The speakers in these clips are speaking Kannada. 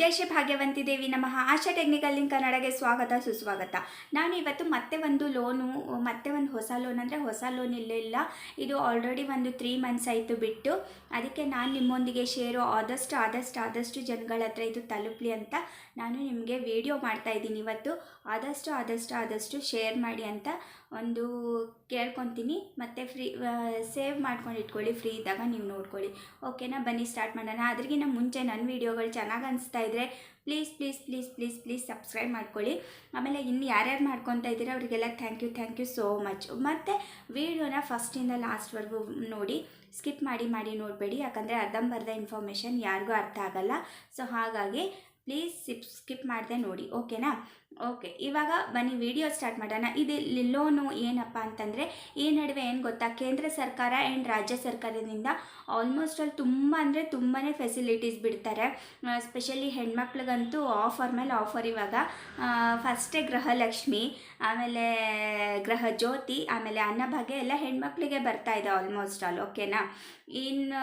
ಜೈ ಶ್ರೀ ಭಾಗ್ಯವಂತಿ ದೇವಿ ನಮ್ಮ ಆಶಾ ಟೆಕ್ನಿಕಲ್ ಲಿಂಕ್ ಕನ್ನಡಗೆ ಸ್ವಾಗತ, ಸುಸ್ವಾಗತ. ನಾನು ಇವತ್ತು ಮತ್ತೆ ಒಂದು ಲೋನು, ಮತ್ತೆ ಒಂದು ಹೊಸ ಲೋನ್ ಅಂದರೆ ಹೊಸ ಲೋನ್ ಇಲ್ಲ ಇಲ್ಲ. ಇದು ಆಲ್ರೆಡಿ ಒಂದು ತ್ರೀ ಮಂತ್ಸ್ ಆಯಿತು ಬಿಟ್ಟು. ಅದಕ್ಕೆ ನಾನು ನಿಮ್ಮೊಂದಿಗೆ ಶೇರು ಆದಷ್ಟು ಆದಷ್ಟು ಆದಷ್ಟು ಜನಗಳ ಹತ್ರ ಇದು ತಲುಪಲಿ ಅಂತ ನಾನು ನಿಮಗೆ ವಿಡಿಯೋ ಮಾಡ್ತಾ ಇದ್ದೀನಿ ಇವತ್ತು. ಆದಷ್ಟು ಆದಷ್ಟು ಆದಷ್ಟು ಶೇರ್ ಮಾಡಿ ಅಂತ ಒಂದು ಕೇಳ್ಕೊತೀನಿ. ಮತ್ತು ಫ್ರೀ ಸೇವ್ ಮಾಡ್ಕೊಂಡು ಇಟ್ಕೊಳ್ಳಿ ಫ್ರೀ ಇದ್ದಾಗ ನೀವು ನೋಡ್ಕೊಳ್ಳಿ. ಓಕೆನಾ ಬನ್ನಿ ಸ್ಟಾರ್ಟ್ ಮಾಡೋಣ. ಅದ್ರಿಗಿಂತ ಮುಂಚೆ ನನ್ನ ವೀಡಿಯೋಗಳು ಚೆನ್ನಾಗಿ ಅನಿಸ್ತಾ ಇದ್ದರೆ please please please please please subscribe ಮಾಡ್ಕೊಳ್ಳಿ. ಆಮೇಲೆ ಇನ್ನು ಯಾರ್ಯಾರು ಮಾಡ್ಕೊತಾ ಇದ್ದೀರಾ ಅವರಿಗೆಲ್ಲ thank you thank you so much ಮತ್ತು ವೀಡಿಯೋನ ಫಸ್ಟಿಂದ ಲಾಸ್ಟ್ವರೆಗೂ ನೋಡಿ ಸ್ಕಿಪ್ ಮಾಡಿ ಮಾಡಿ ನೋಡಬೇಡಿ. ಯಾಕಂದರೆ ಅರ್ಧಂಬರ್ಧ ಇನ್ಫಾರ್ಮೇಷನ್ ಯಾರಿಗೂ ಅರ್ಥ ಆಗಲ್ಲ. ಸೊ ಹಾಗಾಗಿ ಪ್ಲೀಸ್ ಸಿಪ್ ಸ್ಕಿಪ್ ಮಾಡಿದೆ ನೋಡಿ ಓಕೆನಾ ಓಕೆ ಇವಾಗ ಬನ್ನಿ ವಿಡಿಯೋ ಸ್ಟಾರ್ಟ್ ಮಾಡೋಣ. ಇದು ಲೋನು ಏನಪ್ಪ ಅಂತಂದರೆ, ಈ ನಡುವೆ ಏನು ಗೊತ್ತಾ? ಕೇಂದ್ರ ಸರ್ಕಾರ ಆ್ಯಂಡ್ ರಾಜ್ಯ ಸರ್ಕಾರದಿಂದ ಆಲ್ಮೋಸ್ಟ್ ಅಲ್ಲಿ ತುಂಬ ಅಂದರೆ ತುಂಬಾ ಫೆಸಿಲಿಟೀಸ್ ಬಿಡ್ತಾರೆ. ಸ್ಪೆಷಲಿ ಹೆಣ್ಮಕ್ಳಿಗಂತೂ ಆಫರ್ ಮೇಲೆ ಆಫರ್ ಇವಾಗ. ಫಸ್ಟೇ ಗೃಹಲಕ್ಷ್ಮಿ, ಆಮೇಲೆ ಗೃಹ ಜ್ಯೋತಿ, ಆಮೇಲೆ ಅನ್ನಭಾಗ್ಯ ಎಲ್ಲ ಹೆಣ್ಮಕ್ಳಿಗೆ ಬರ್ತಾ ಇದೆ ಆಲ್ಮೋಸ್ಟ್ ಆಲ್ ಓಕೆನಾ ಇನ್ನು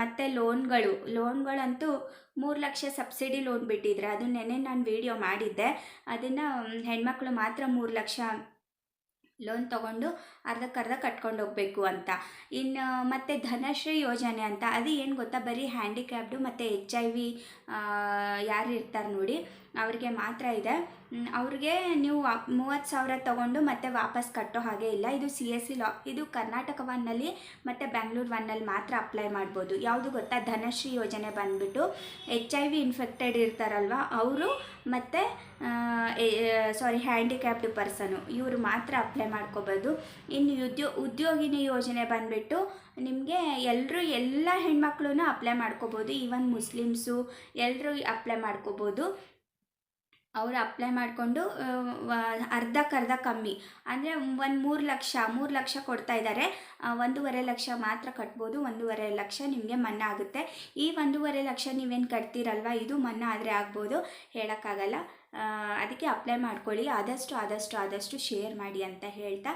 ಮತ್ತು ಲೋನ್ಗಳು ಲೋನ್ಗಳಂತೂ ಮೂರು ಲಕ್ಷ ಸಬ್ಸಿಡಿ ಬಿಟ್ಟಿದ್ರೆ, ಅದು ನೆನೆ ನಾನು ವಿಡಿಯೋ ಮಾಡಿದ್ದೆ. ಅದನ್ನು ಹೆಣ್ಮಕ್ಳು ಮಾತ್ರ ಮೂರು ಲಕ್ಷ ಲೋನ್ ತೊಗೊಂಡು ಅರ್ಧಕ್ಕರ್ಧ ಕಟ್ಕೊಂಡು ಹೋಗಬೇಕು ಅಂತ. ಇನ್ನು, ಮತ್ತು ಧನಶ್ರೀ ಯೋಜನೆ ಅಂತ, ಅದು ಏನು ಗೊತ್ತಾ? ಬರೀ ಹ್ಯಾಂಡಿಕ್ಯಾಪ್ಡು ಮತ್ತು ಎಚ್ ಐ ವಿ ಯಾರು ಇರ್ತಾರೆ ನೋಡಿ. ಅವ್ರಿಗೆ ಮಾತ್ರ ಇದೆ. ಅವ್ರಿಗೆ ನೀವು ಮೂವತ್ತು ಸಾವಿರ ತೊಗೊಂಡು ಮತ್ತೆ ವಾಪಸ್ ಕಟ್ಟೋ ಹಾಗೆ ಇಲ್ಲ. ಇದು ಸಿ ಎಸ್ ಸಿ ಲಾ ಇದು ಕರ್ನಾಟಕ ಒನ್ನಲ್ಲಿ ಮತ್ತು ಬೆಂಗಳೂರು ಒನ್ನಲ್ಲಿ ಮಾತ್ರ ಅಪ್ಲೈ ಮಾಡ್ಬೋದು. ಯಾವುದು ಗೊತ್ತಾ? ಧನಶ್ರೀ ಯೋಜನೆ ಬಂದುಬಿಟ್ಟು ಎಚ್ ಐ ವಿ ಇನ್ಫೆಕ್ಟೆಡ್ ಇರ್ತಾರಲ್ವ? ಅವರು ಮತ್ತು ಸಾರಿ ಹ್ಯಾಂಡಿಕ್ಯಾಪ್ಡ್ ಪರ್ಸನು ಇವರು ಮಾತ್ರ ಅಪ್ಲೈ ಮಾಡ್ಕೋಬೋದು. ಇನ್ನು ಉದ್ಯೋ, ಉದ್ಯೋಗಿನಿ ಯೋಜನೆ ಬಂದುಬಿಟ್ಟು ನಿಮಗೆ ಎಲ್ಲರೂ ಎಲ್ಲ ಹೆಣ್ಮಕ್ಳು ಅಪ್ಲೈ ಮಾಡ್ಕೋಬೋದು. ಈವನ್ ಮುಸ್ಲಿಮ್ಸು ಎಲ್ಲರೂ ಅಪ್ಲೈ ಮಾಡ್ಕೋಬೋದು. ಅವರು ಅಪ್ಲೈ ಮಾಡಿಕೊಂಡು ಅರ್ಧಕ್ಕರ್ಧ ಕಮ್ಮಿ. ಅಂದರೆ ಒಂದು ಮೂರು ಲಕ್ಷ ಮೂರು ಲಕ್ಷ ಕೊಡ್ತಾ ಇದ್ದಾರೆ ಒಂದೂವರೆ ಲಕ್ಷ ಮಾತ್ರ ಕಟ್ಬೋದು. ಒಂದೂವರೆ ಲಕ್ಷ ನಿಮಗೆ ಮನ್ನ ಆಗುತ್ತೆ. ಈ ಒಂದೂವರೆ ಲಕ್ಷ ನೀವೇನು ಕಟ್ತೀರಲ್ವ? ಇದು ಮನ್ನ ಆದರೆ ಆಗ್ಬೋದು. ಹೇಳೋಕ್ಕಾಗಲ್ಲ. ಅದಕ್ಕೆ ಅಪ್ಲೈ ಮಾಡ್ಕೊಳ್ಳಿ. ಆದಷ್ಟು ಆದಷ್ಟು ಆದಷ್ಟು ಶೇರ್ ಮಾಡಿ ಅಂತ ಹೇಳ್ತಾ.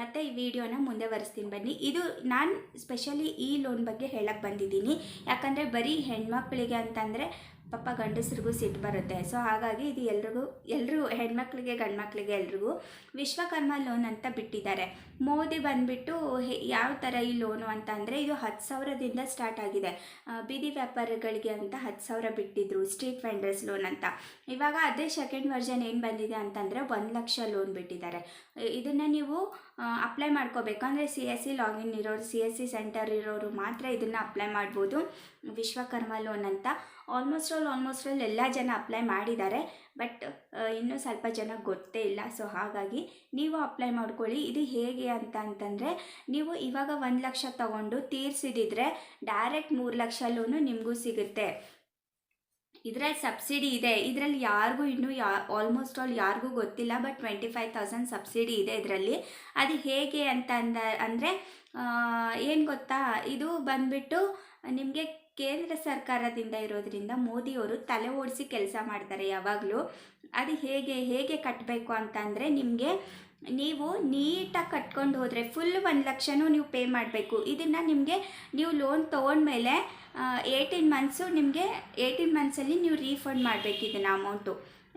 ಮತ್ತು ಈ ವಿಡಿಯೋನ ಮುಂದೆ ಬರೆಸ್ತೀನಿ ಬನ್ನಿ. ಇದು ನಾನು ಸ್ಪೆಷಲಿ ಈ ಲೋನ್ ಬಗ್ಗೆ ಹೇಳಕ್ಕೆ ಬಂದಿದ್ದೀನಿ. ಯಾಕಂದರೆ ಬರೀ ಹೆಣ್ಮಕ್ಳಿಗೆ ಅಂತಂದರೆ ಪಾಪ ಗಂಡಸ್ರಿಗೂ ಸಿಟ್ಟು ಬರುತ್ತೆ. ಸೊ ಹಾಗಾಗಿ ಇದು ಎಲ್ರಿಗೂ ಎಲ್ರಿಗೂ, ಹೆಣ್ಮಕ್ಳಿಗೆ, ಗಂಡ್ಮಕ್ಳಿಗೆ ಎಲ್ರಿಗೂ ವಿಶ್ವಕರ್ಮ ಲೋನ್ ಅಂತ ಬಿಟ್ಟಿದ್ದಾರೆ. ಮೋದಿ ಬಂದುಬಿಟ್ಟು ಯಾವ ಥರ ಈ ಲೋನು ಅಂತ ಅಂದರೆ ಇದು ಹತ್ತು ಸಾವಿರದಿಂದ ಸ್ಟಾರ್ಟ್ ಆಗಿದೆ. ಬೀದಿ ವ್ಯಾಪಾರಿಗಳಿಗೆ ಅಂತ ಹತ್ತು ಸಾವಿರ ಬಿಟ್ಟಿದ್ರು ಸ್ಟ್ರೀಟ್ ವೆಂಡರ್ಸ್ ಲೋನ್ ಅಂತ. ಇವಾಗ ಅದೇ ಸೆಕೆಂಡ್ ವರ್ಷನ್ ಏನು ಬಂದಿದೆ ಅಂತಂದರೆ ಒಂದು ಲಕ್ಷ ಲೋನ್ ಬಿಟ್ಟಿದ್ದಾರೆ. ಇದನ್ನು ನೀವು ಅಪ್ಲೈ ಮಾಡ್ಕೋಬೇಕು. ಅಂದರೆ ಸಿ ಎಸ್ ಸಿ ಲಾಗಿನ್ ಇರೋರು ಸಿ ಎಸ್ ಸಿ ಸೆಂಟರ್ ಇರೋರು ಮಾತ್ರ ಇದನ್ನು ಅಪ್ಲೈ ಮಾಡ್ಬೋದು. ವಿಶ್ವಕರ್ಮ ಲೋನ್ ಅಂತ. ಆಲ್ಮೋಸ್ಟ್ ಆಲ್ ಆಲ್ಮೋಸ್ಟ್ ಆಲ್ ಎಲ್ಲ ಜನ ಅಪ್ಲೈ ಮಾಡಿದ್ದಾರೆ. ಬಟ್ ಇನ್ನೂ ಸ್ವಲ್ಪ ಜನ ಗೊತ್ತೇ ಇಲ್ಲ. ಸೊ ಹಾಗಾಗಿ ನೀವು ಅಪ್ಲೈ ಮಾಡ್ಕೊಳ್ಳಿ. ಇದು ಹೇಗೆ ಅಂತ ಅಂತಂದರೆ, ನೀವು ಇವಾಗ ಒಂದು ಲಕ್ಷ ತಗೊಂಡು ತೀರ್ಸಿದಿದ್ರೆ ಡೈರೆಕ್ಟ್ ಮೂರು ಲಕ್ಷ ಲೋನು ನಿಮಗೂ ಸಿಗುತ್ತೆ. ಇದರಲ್ಲಿ ಸಬ್ಸಿಡಿ ಇದೆ. ಇದರಲ್ಲಿ ಯಾರಿಗೂ ಇನ್ನೂ ಯಾ ಆಲ್ಮೋಸ್ಟ್ ಆಲ್ ಯಾರಿಗೂ ಗೊತ್ತಿಲ್ಲ but twenty five thousand subsidy ಇದೆ ಇದರಲ್ಲಿ. ಅದು ಹೇಗೆ ಅಂತ ಅಂದ, ಅಂದರೆ ಏನು ಗೊತ್ತಾ? ಇದು ಬಂದ್ಬಿಟ್ಟು ನಿಮಗೆ ಕೇಂದ್ರ ಸರ್ಕಾರದಿಂದ ಇರೋದರಿಂದ ಮೋದಿಯವರು ತಲೆ ಓಡಿಸಿ ಕೆಲಸ ಮಾಡ್ತಾರೆ ಯಾವಾಗಲೂ. ಅದು ಹೇಗೆ ಹೇಗೆ ಕಟ್ಟಬೇಕು ಅಂತಂದರೆ ನಿಮಗೆ ನೀವು ನೀಟಾಗಿ ಕಟ್ಕೊಂಡು ಹೋದರೆ ಫುಲ್ ಒಂದು ಲಕ್ಷನೂ ನೀವು ಪೇ ಮಾಡಬೇಕು. ಇದನ್ನು ನಿಮಗೆ ನೀವು ಲೋನ್ ತೊಗೊಂಡ್ಮೇಲೆ ಏಯ್ಟೀನ್ ಮಂತ್ಸು ನಿಮಗೆ ಏಯ್ಟೀನ್ ಮಂತ್ಸಲ್ಲಿ ನೀವು ರೀಫಂಡ್ ಮಾಡಬೇಕು ಇದನ್ನು ಅಮೌಂಟು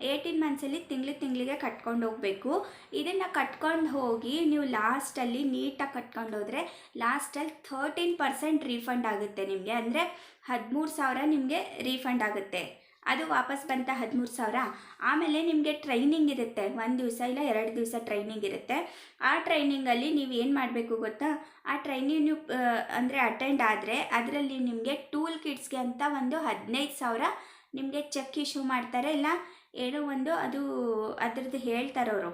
ಏಯ್ಟೀನ್ ಮಂತ್ಸಲ್ಲಿ ತಿಂಗಳು ತಿಂಗಳಿಗೆ ಕಟ್ಕೊಂಡು ಹೋಗಬೇಕು. ಇದನ್ನು ಕಟ್ಕೊಂಡು ಹೋಗಿ ನೀವು ಲಾಸ್ಟಲ್ಲಿ ನೀಟಾಗಿ ಕಟ್ಕೊಂಡು ಹೋದರೆ ಲಾಸ್ಟಲ್ಲಿ ಥರ್ಟೀನ್ ಪರ್ಸೆಂಟ್ ರೀಫಂಡ್ ಆಗುತ್ತೆ ನಿಮಗೆ. ಅಂದರೆ ಹದಿಮೂರು ಸಾವಿರ ನಿಮಗೆ ರೀಫಂಡ್ ಆಗುತ್ತೆ. ಅದು ವಾಪಸ್ ಬಂತ ಹದಿಮೂರು ಸಾವಿರ. ಆಮೇಲೆ ನಿಮಗೆ ಟ್ರೈನಿಂಗ್ ಇರುತ್ತೆ. ಒಂದು ದಿವಸ ಇಲ್ಲ ಎರಡು ದಿವಸ ಟ್ರೈನಿಂಗ್ ಇರುತ್ತೆ. ಆ ಟ್ರೈನಿಂಗಲ್ಲಿ ನೀವು ಏನು ಮಾಡಬೇಕು ಗೊತ್ತಾ? ಆ ಟ್ರೈನಿಂಗ್ ನೀವು ಅಂದರೆ ಅಟೆಂಡ್ ಆದರೆ ಅದರಲ್ಲಿ ನಿಮಗೆ ಟೂಲ್ ಕಿಟ್ಸ್ಗೆ ಅಂತ ಒಂದು ಹದಿನೈದು ಸಾವಿರ ನಿಮಗೆ ಚೆಕ್ ಇಶ್ಯೂ ಮಾಡ್ತಾರೆ. ಇಲ್ಲ ಏನೋ ಒಂದು ಅದು ಅದರದ್ದು ಹೇಳ್ತಾರೆ ಅವರು.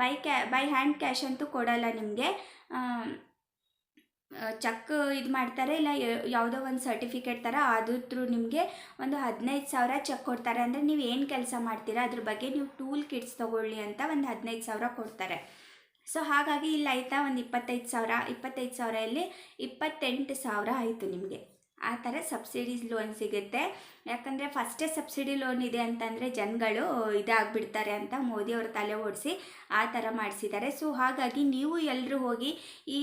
ಬೈ ಕ್ಯಾ ಬೈ ಹ್ಯಾಂಡ್ ಕ್ಯಾಶ್ ಅಂತೂ ಕೊಡಲ್ಲ ನಿಮಗೆ. ಚೆಕ್ ಇದು ಮಾಡ್ತಾರೆ, ಇಲ್ಲ ಯಾವುದೋ ಒಂದು ಸರ್ಟಿಫಿಕೇಟ್ ಥರ ಅದ್ರ ಥ್ರೂ ನಿಮಗೆ ಒಂದು ಹದಿನೈದು ಸಾವಿರ ಚೆಕ್ ಕೊಡ್ತಾರೆ. ಅಂದರೆ ನೀವು ಏನು ಕೆಲಸ ಮಾಡ್ತೀರಾ, ಅದ್ರ ಬಗ್ಗೆ ನೀವು ಟೂಲ್ ಕಿಟ್ಸ್ ತೊಗೊಳ್ಳಿ ಅಂತ ಒಂದು ಹದಿನೈದು ಸಾವಿರ ಕೊಡ್ತಾರೆ. ಸೊ ಹಾಗಾಗಿ ಇಲ್ಲಿ ಆಯಿತಾ ಒಂದು ಇಪ್ಪತ್ತೈದು ಸಾವಿರ ಇಪ್ಪತ್ತೈದು ಸಾವಿರ ಇಲ್ಲಿ ಇಪ್ಪತ್ತೆಂಟು ಸಾವಿರ ಆಯಿತು ನಿಮಗೆ. ಆ ಥರ ಸಬ್ಸಿಡೀಸ್ ಲೋನ್ ಸಿಗುತ್ತೆ. ಯಾಕಂದರೆ ಫಸ್ಟೇ ಸಬ್ಸಿಡಿ ಲೋನ್ ಇದೆ ಅಂತಂದರೆ ಜನಗಳು ಇದಾಗ್ಬಿಡ್ತಾರೆ ಅಂತ ಮೋದಿಯವ್ರ ತಲೆ ಓಡಿಸಿ ಆ ಥರ ಮಾಡಿಸಿದ್ದಾರೆ. ಸೊ ಹಾಗಾಗಿ ನೀವು ಎಲ್ಲರೂ ಹೋಗಿ ಈ,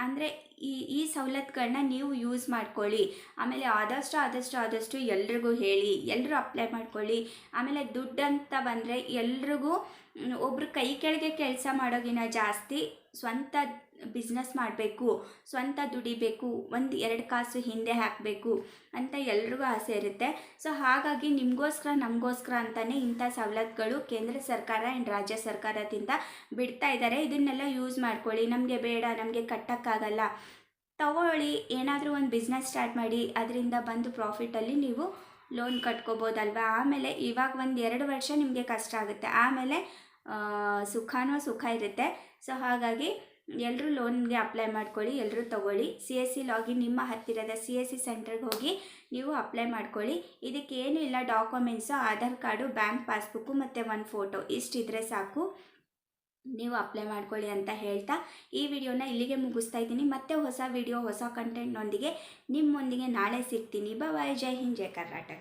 ಅಂದರೆ ಈ ಈ ಸವಲತ್ತುಗಳನ್ನ ನೀವು ಯೂಸ್ ಮಾಡ್ಕೊಳ್ಳಿ. ಆಮೇಲೆ ಆದಷ್ಟು ಆದಷ್ಟು ಆದಷ್ಟು ಎಲ್ರಿಗೂ ಹೇಳಿ ಎಲ್ಲರೂ ಅಪ್ಲೈ ಮಾಡ್ಕೊಳ್ಳಿ. ಆಮೇಲೆ ದುಡ್ಡು ಅಂತ ಬಂದರೆ ಎಲ್ರಿಗೂ ಒಬ್ರು ಕೈ ಕೆಳಗೆ ಕೆಲಸ ಮಾಡೋಗಿನ ಜಾಸ್ತಿ ಸ್ವಂತ ಬಿಸ್ನೆಸ್ ಮಾಡಬೇಕು, ಸ್ವಂತ ದುಡಿಬೇಕು, ಒಂದು ಎರಡು ಕಾಸು ಹಿಂದೆ ಹಾಕಬೇಕು ಅಂತ ಎಲ್ರಿಗೂ ಆಸೆ ಇರುತ್ತೆ. ಸೊ ಹಾಗಾಗಿ ನಿಮಗೋಸ್ಕರ, ನಮಗೋಸ್ಕರ ಅಂತಲೇ ಇಂಥ ಸವಲತ್ತುಗಳು ಕೇಂದ್ರ ಸರ್ಕಾರ ಆ್ಯಂಡ್ ರಾಜ್ಯ ಸರ್ಕಾರದಿಂದ ಬಿಡ್ತಾ ಇದ್ದಾರೆ ಇದನ್ನೆಲ್ಲ ಯೂಸ್ ಮಾಡ್ಕೊಳ್ಳಿ. ನಮಗೆ ಬೇಡ, ನಮಗೆ ಕಟ್ಟೋಕ್ಕಾಗಲ್ಲ. ತಗೊಳ್ಳಿ, ಏನಾದರೂ ಒಂದು ಬಿಸ್ನೆಸ್ ಸ್ಟಾರ್ಟ್ ಮಾಡಿ, ಅದರಿಂದ ಬಂದು ಪ್ರಾಫಿಟಲ್ಲಿ ನೀವು ಲೋನ್ ಕಟ್ಕೋಬೋದಲ್ವಾ? ಆಮೇಲೆ ಇವಾಗ ಒಂದು ಎರಡು ವರ್ಷ ನಿಮಗೆ ಕಷ್ಟ ಆಗುತ್ತೆ. ಆಮೇಲೆ ಸುಖನೋ ಸುಖ ಇರುತ್ತೆ. ಸೊ ಹಾಗಾಗಿ ಎಲ್ಲರೂ ಲೋನ್ಗೆ ಅಪ್ಲೈ ಮಾಡ್ಕೊಳ್ಳಿ ಎಲ್ಲರೂ ತಗೊಳ್ಳಿ. ಸಿ ಎಸ್ ಸಿ ಲಾಗಿನ್ ನಿಮ್ಮ ಹತ್ತಿರದ ಸಿ ಎಸ್ ಸಿ ಸೆಂಟ್ರಿಗೆ ಹೋಗಿ ನೀವು ಅಪ್ಲೈ ಮಾಡ್ಕೊಳ್ಳಿ. ಇದಕ್ಕೆ ಏನೂ ಇಲ್ಲ documents Aadhaar card bank passbook ಮತ್ತು ಒಂದು ಫೋಟೋ ಇಷ್ಟಿದ್ರೆ ಸಾಕು. ನೀವು ಅಪ್ಲೈ ಮಾಡ್ಕೊಳ್ಳಿ ಅಂತ ಹೇಳ್ತಾ ಈ ವಿಡಿಯೋನ ಇಲ್ಲಿಗೆ ಮುಗಿಸ್ತಾ ಇದ್ದೀನಿ. ಮತ್ತೆ ಹೊಸ ವಿಡಿಯೋ, ಹೊಸ ಕಂಟೆಂಟ್ನೊಂದಿಗೆ ನಿಮ್ಮೊಂದಿಗೆ ನಾಳೆ ಸಿಗ್ತೀನಿ. ಬಾಯ್ ಜೈ ಹಿಂದ್, ಜೈ ಕರ್ನಾಟಕ.